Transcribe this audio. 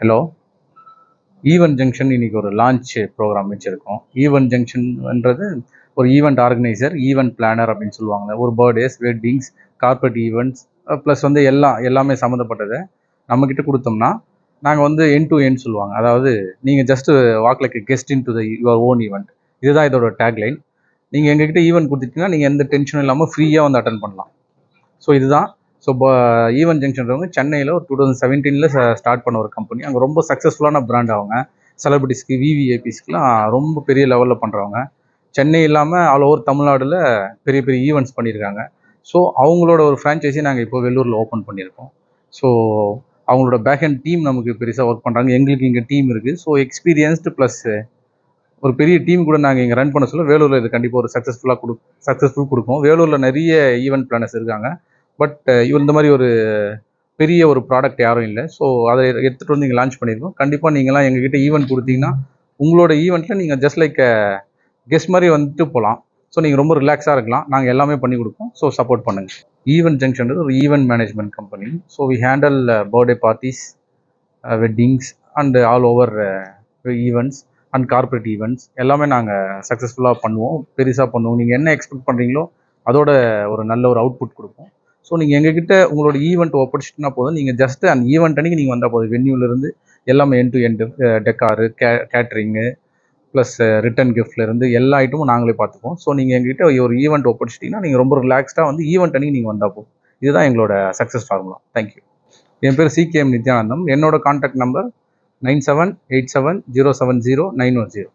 Hello event junction இன்னைக்கு ஒரு launch programme வச்சுருக்கோம். ஈவென்ட் ஜங்ஷன்ன்றது ஒரு ஈவெண்ட் ஆர்கனைசர் ஈவெண்ட் பிளானர் அப்படின்னு சொல்லுவாங்க. ஒரு birthdays weddings corporate events plus வந்து எல்லாம் எல்லாமே சம்மந்தப்பட்டதை. நம்மக்கிட்ட கொடுத்தோம்னா நாங்கள் வந்து என் டு என் சொல்லுவாங்க. அதாவது நீங்கள் just walk like guest into the your own event இதுதான் இதோட டேக்லைன் நீங்கள் எங்ககிட்ட ஈவெண்ட் கொடுத்துட்டீங்கன்னா நீங்கள் எந்த டென்ஷனும் இல்லாமல் ஃப்ரீயாக வந்து அட்டன் பண்ணலாம். ஸோ இதுதான் ஸோ ஈவென்ட் ஜங்ஷன்றவங்க சென்னையில் ஒரு டூ தௌசண்ட் செவன்டீனில் ஸ்டார்ட் பண்ண ஒரு கம்பெனி அங்கே ரொம்ப சக்ஸஸ்ஃபுல்லான பிராண்ட் அவங்க. செலிபிரிட்டிஸ்க்கு விவிஏபிஸ்க்குலாம் ரொம்ப பெரிய லெவலில் பண்ணுறவங்க சென்னை இல்லாமல் ஆல் ஓவர் தமிழ்நாடில் பெரிய பெரிய ஈவெண்ட்ஸ் பண்ணியிருக்காங்க ஸோ அவங்களோட ஒரு ஃப்ரான்ச்சைஸி நாங்கள் இப்போ வெள்ளூரில் ஓப்பன் பண்ணியிருக்கோம். ஸோ அவங்களோட பேக் அண்ட் டீம் நமக்கு பெருசாக ஒர்க் பண்ணுறாங்க எங்களுக்கு இங்கே டீம் இருக்குது ஸோ எக்ஸ்பீரியன்ஸ்டு ப்ளஸ் ஒரு பெரிய டீம் கூட நாங்கள் இங்கே ரன் பண்ண சொல்ல வேலூரில் இது கண்டிப்பாக ஒரு சக்ஸஸ்ஃபுல்லாக கொடு சக்ஸஸ்ஃபுல் கொடுக்கும். வேலூரில் நிறைய ஈவெண்ட் பிளானர்ஸ் இருக்காங்க. பட் uh, இவர் இந்த மாதிரி ஒரு பெரிய ஒரு ப்ராடக்ட் யாரும் இல்லை. ஸோ அதை எடுத்துகிட்டு வந்து இங்கே லான்ச் பண்ணியிருக்கோம் கண்டிப்பாக நீங்களாம் எங்ககிட்ட ஈவெண்ட் கொடுத்தீங்கன்னா உங்களோட ஈவெண்ட்டில் நீங்கள் ஜஸ்ட் லைக் கெஸ்ட் மாதிரி வந்துட்டு போகலாம் ஸோ நீங்கள் ரொம்ப ரிலாக்ஸாக இருக்கலாம். நாங்கள் எல்லாமே பண்ணி கொடுப்போம். ஸோ சப்போர்ட் பண்ணுங்கள் ஈவெண்ட் ஜங்ஷன்றது ஒரு event management company so we handle birthday parties weddings and all over events and corporate events எல்லாமே நாங்கள் சக்ஸஸ்ஃபுல்லாக பண்ணுவோம். பெருசாக பண்ணுவோம். நீங்கள் என்ன எக்ஸ்பெக்ட் பண்ணுறீங்களோ அதோட ஒரு நல்ல ஒரு அவுட்புட் கொடுப்போம். ஸோ நீங்கள் எங்ககிட்ட உங்களோட ஈவெண்ட் ஒப்படைச்சிட்டுனா போதும். நீங்கள் ஜஸ்ட் அந்த ஈவெண்ட் அன்னைக்கு நீங்கள் வந்தால் போதும். வென்யூலேருந்து எல்லாமே என் டு எண்டு டெக்காரு கே கேட்ரிங்கு ப்ளஸ் ரிட்டன் கிஃப்ட்லேருந்து எல்லா ஐட்டமும் நாங்களே பார்த்துப்போம். ஸோ நீங்கள் எங்ககிட்ட ஒரு ஈவெண்ட் ஒப்படைச்சிட்டிங்கன்னா நீங்கள் ரொம்ப ரிலாக்ஸ்டாக வந்து ஈவெண்ட் அன்னைக்கு நீங்கள் வந்தால் போதும். இதுதான் எங்களோட சக்ஸஸ் ஃபார்முலா தேங்க்யூ என் பேர் சிகேஎம் நித்யானந்தம். என்னோட contact number nine seven eight seven zero seven zero nine one zero.